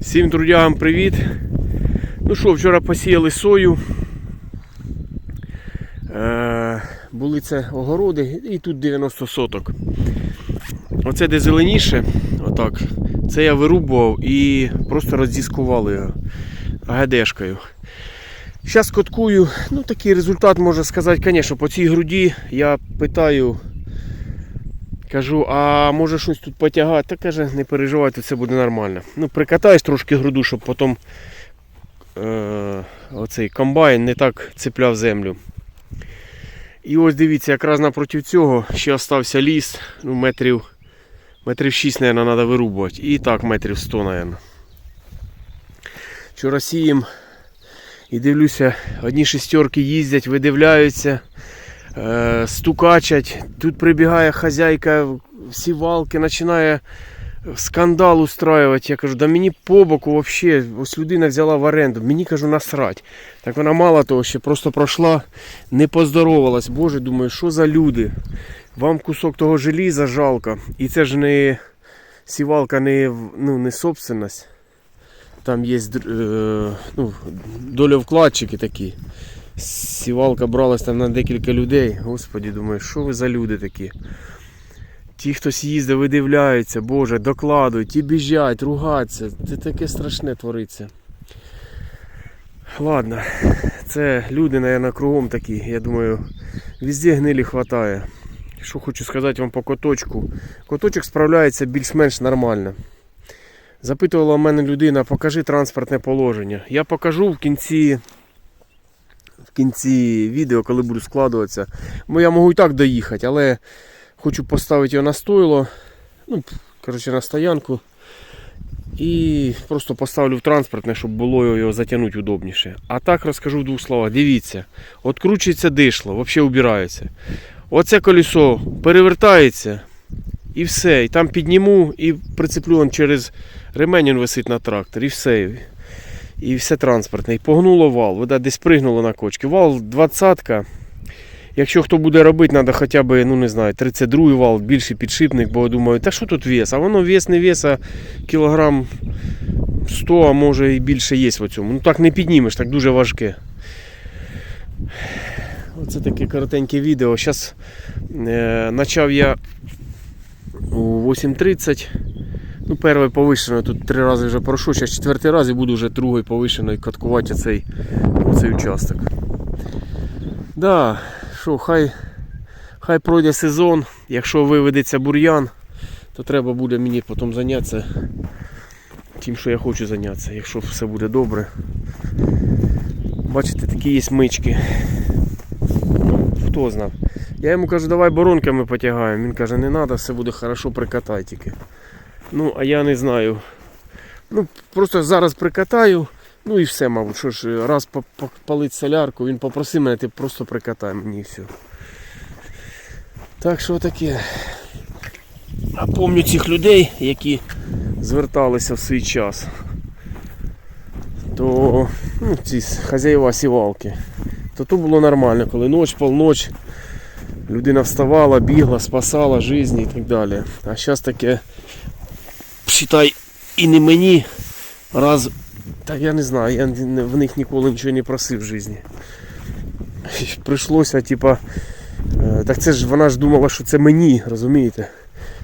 Всім трудягам привіт. Ну що, вчора посіяли сою. Е, були це огороди і тут 90 соток. Оце де зеленіше, отак. Це я вирубував і просто роздіскували його ГДшкою. Зараз коткую, ну такий результат можна сказати, звісно, по цій груді я питаю, кажу, а може щось тут потягати? Та каже, не переживайте, це буде нормально. Ну, прикатаєш трошки груду, щоб потім е, оцей комбайн не так цепляв землю. І ось дивіться, якраз напроти цього ще остався ліс, ну, метрів, метрів 6, мабуть, треба вирубувати. І так метрів 100, мабуть. Вчора сієм і дивлюся, одні шестерки їздять, видивляються, е, стукачать. Тут прибігає хазяйка сівалки, починає скандал устраивать. Я кажу, да мені по боку взагалі, ось людина взяла в оренду, мені кажу, насрать. Так вона мало того, ще просто пройшла, не поздоровалась. Боже, думаю, що за люди? Вам кусок того желіза жалко. І це ж не сівалка, не, ну, не собственность. Там є е, ну, доля вкладчики такі. Сівалка бралась там на декілька людей. Господі, думаю, що ви за люди такі? Ті, хтось їздить, видивляються, Боже, докладують, ті біжать, ругаться. Це таке страшне твориться. Ладно, це люди, наверное, кругом такі. Я думаю, везде гнилі хватає. Що хочу сказати вам по коточку. Коточок справляється більш-менш нормально. Запитувала в мене людина, покажи транспортне положення. Я покажу в кінці, кінці відео, коли буду складуватися. Бо я можу і так доїхати, але хочу поставити його на стойло. Ну, коротше, на стоянку. І просто поставлю в транспортне, щоб було його затягнути удобніше. А так розкажу в двох словах. Дивіться, откручується дишло, взагалі убирається. Оце колесо перевертається і все. І там підніму і прицеплю он через ремень він висить на трактор, і все. І все транспортне. І погнуло вал. Вода десь пригнуло на кочки. Вал 20-ка. Якщо хто буде робити, треба хоча б, ну не знаю, 32-й вал, більший підшипник, бо я думаю, та що тут вес? А воно вес не вес, а кілограм 100, а може і більше є в цьому. Ну так не піднімеш, так дуже важке. Оце таке коротеньке відео. Зараз е, почав я у 8.30. Ну, перше повишено, тут три рази вже пройшов, зараз четвертий раз і буду вже другий повишений каткувати цей, цей участок. Да, що, хай, хай пройде сезон. Якщо виведеться бур'ян, то треба буде мені потім зайнятися тим, що я хочу зайнятися, якщо все буде добре. Бачите, такі є мички. Хто знав? Я йому кажу, давай боронками потягаємо. Він каже, не треба, все буде хорошо, прикатай тільки. Ну, а я не знаю. Ну, просто зараз прикатаю. Ну і все, мабуть, що ж, раз палить солярку, він попросив мене, ти просто прикатай мені і все. Так що таке. А пам'ятаю цих людей, які зверталися в свій час. То ну, ці хазяїва сівалки. То то було нормально, коли ніч, полночь, людина вставала, бігла, спасала життя і так далі. А зараз таке, считай, і не мені раз та я не знаю, я в них ніколи нічого не просив в житті. Прийшлося, типа. е, Так це ж вона ж думала, що це мені, розумієте?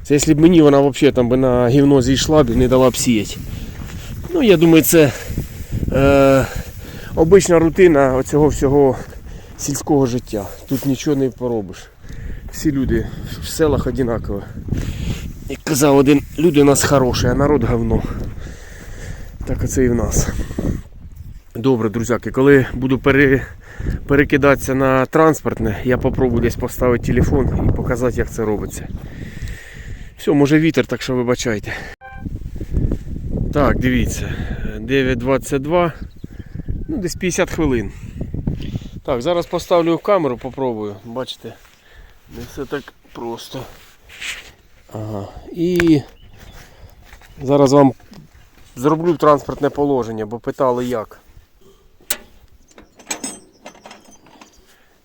Це якщо б мені вона взагалі там би на гівно зійшла б і не дала б сіяти. Ну, я думаю, це е, обична рутина оцього всього сільського життя. Тут нічого не поробиш. Всі люди в селах однакові. Як казав один, люди у нас хороші, а народ говно. Так оце і в нас. Добре, друзяки, коли буду пере, перекидатися на транспортне, я попробую десь поставити телефон і показати, як це робиться. Все, може вітер, так що вибачайте. Так, дивіться. 9.22. Ну, десь 50 хвилин. Так, зараз поставлю камеру, попробую. Бачите, не все так просто. Ага. І зараз вам зроблю транспортне положення, бо питали як.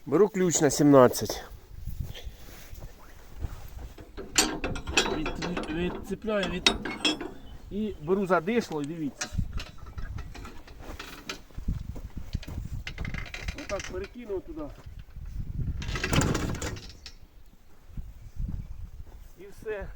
Беру ключ на 17. Від, відцепляю від... і беру задишло і дивіться. Отак перекинув туди. Все.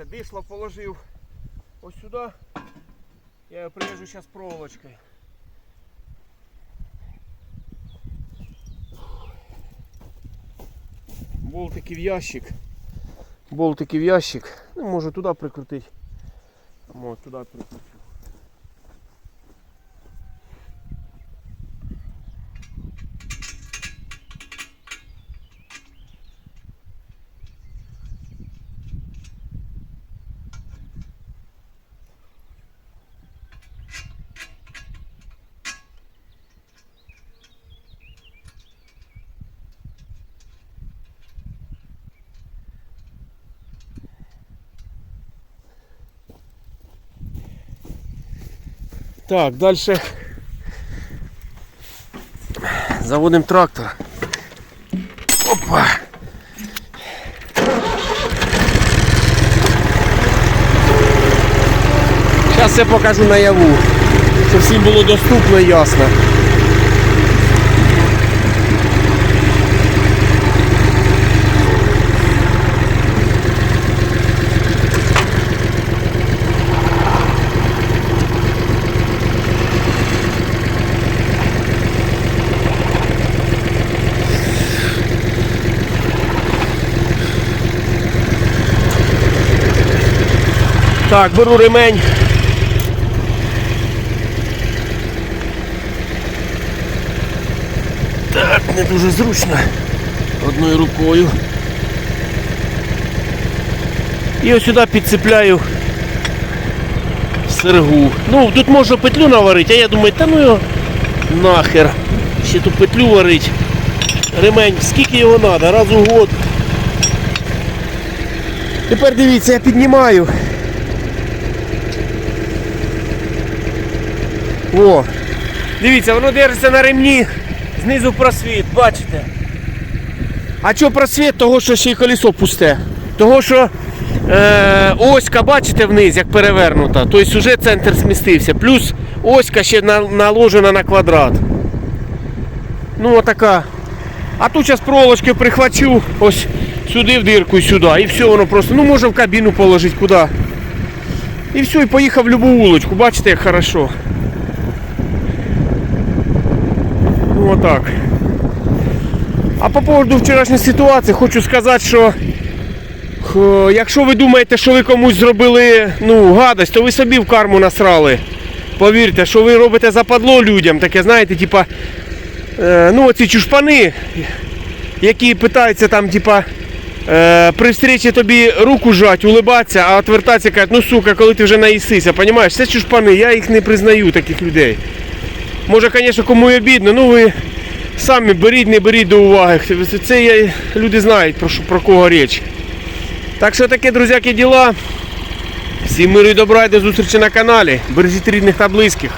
Дивіться, дишло положив ось сюди. Я його прив'яжу зараз проволочкою. Болтики в ящик. Болтики в ящик. Ну, можу туди прикрутити. А може туди прикрутити. Так, дальше заводим трактор. Опа. Зараз я покажу наяву, щоб всім було доступно і ясно. Так, беру ремень. Так, не дуже зручно. Одною рукою. І ось сюди підцепляю сергу. Ну, тут можна петлю наварити, а я думаю, та ну його нахер. Ще ту петлю варить. Ремень, скільки його треба, раз у год. Тепер дивіться, я піднімаю. О, дивіться, воно держиться на ремні, знизу просвіт, бачите? А чого просвіт? Того, що ще й колесо пусте. Того, що е, оська, бачите, вниз, як перевернута. Тобто вже центр змістився. Плюс оська ще наложена на квадрат. Ну отака. А тут зараз проволочки прихвачу ось сюди в дирку і сюди. І все воно просто. Ну може в кабіну положити куди. І все, і поїхав в любу вулочку. Бачите, як хорошо. Ну, отак. А по поводу вчорашньої ситуації хочу сказати, що якщо ви думаєте, що ви комусь зробили ну, гадость, то ви собі в карму насрали. Повірте, що ви робите западло людям, таке, знаєте, типа, е, ну оці чушпани, які питаються там, типа, е, при встречі тобі руку жать, улибатися, а відвертатися кажуть, ну сука, коли ти вже наїсися, понімаєш? Це чушпани, я їх не признаю, таких людей. Може, звісно, кому і обідно, ну ви самі беріть, не беріть до уваги. Це я, люди знають про, що, про кого річ. Так що таке, друзяки, діла. Всім миру і добра і до зустрічі на каналі. Бережіть рідних та близьких.